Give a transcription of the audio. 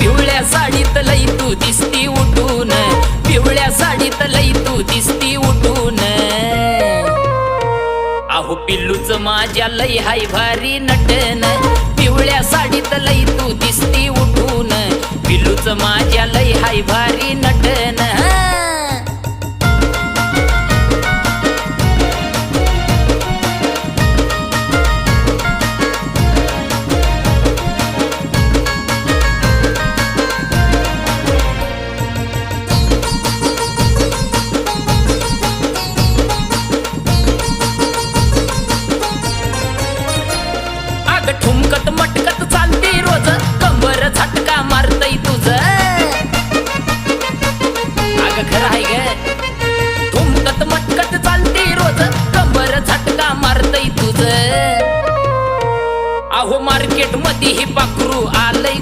पिवळ्या साडीत लई तू दिसती उठून. पिवळ्या साडीत लई तू दिसती उठून. अहो पिल्लूच माझ्या लई हाय भारी नटन. पिवळ्या साडीत लई तू दिसती उठून. पिल्लूच माझ्या लई हाय भारी नटन. अग ठुमकत मटकत चालते रोज. कंबर झटका मारतय तुझ. अग खरं आहे ग. ठुमकत मटकत चालते रोज. कंबर झटका मारतय तुझ. अहो मार्केटमध्ये हे पाखरू आलय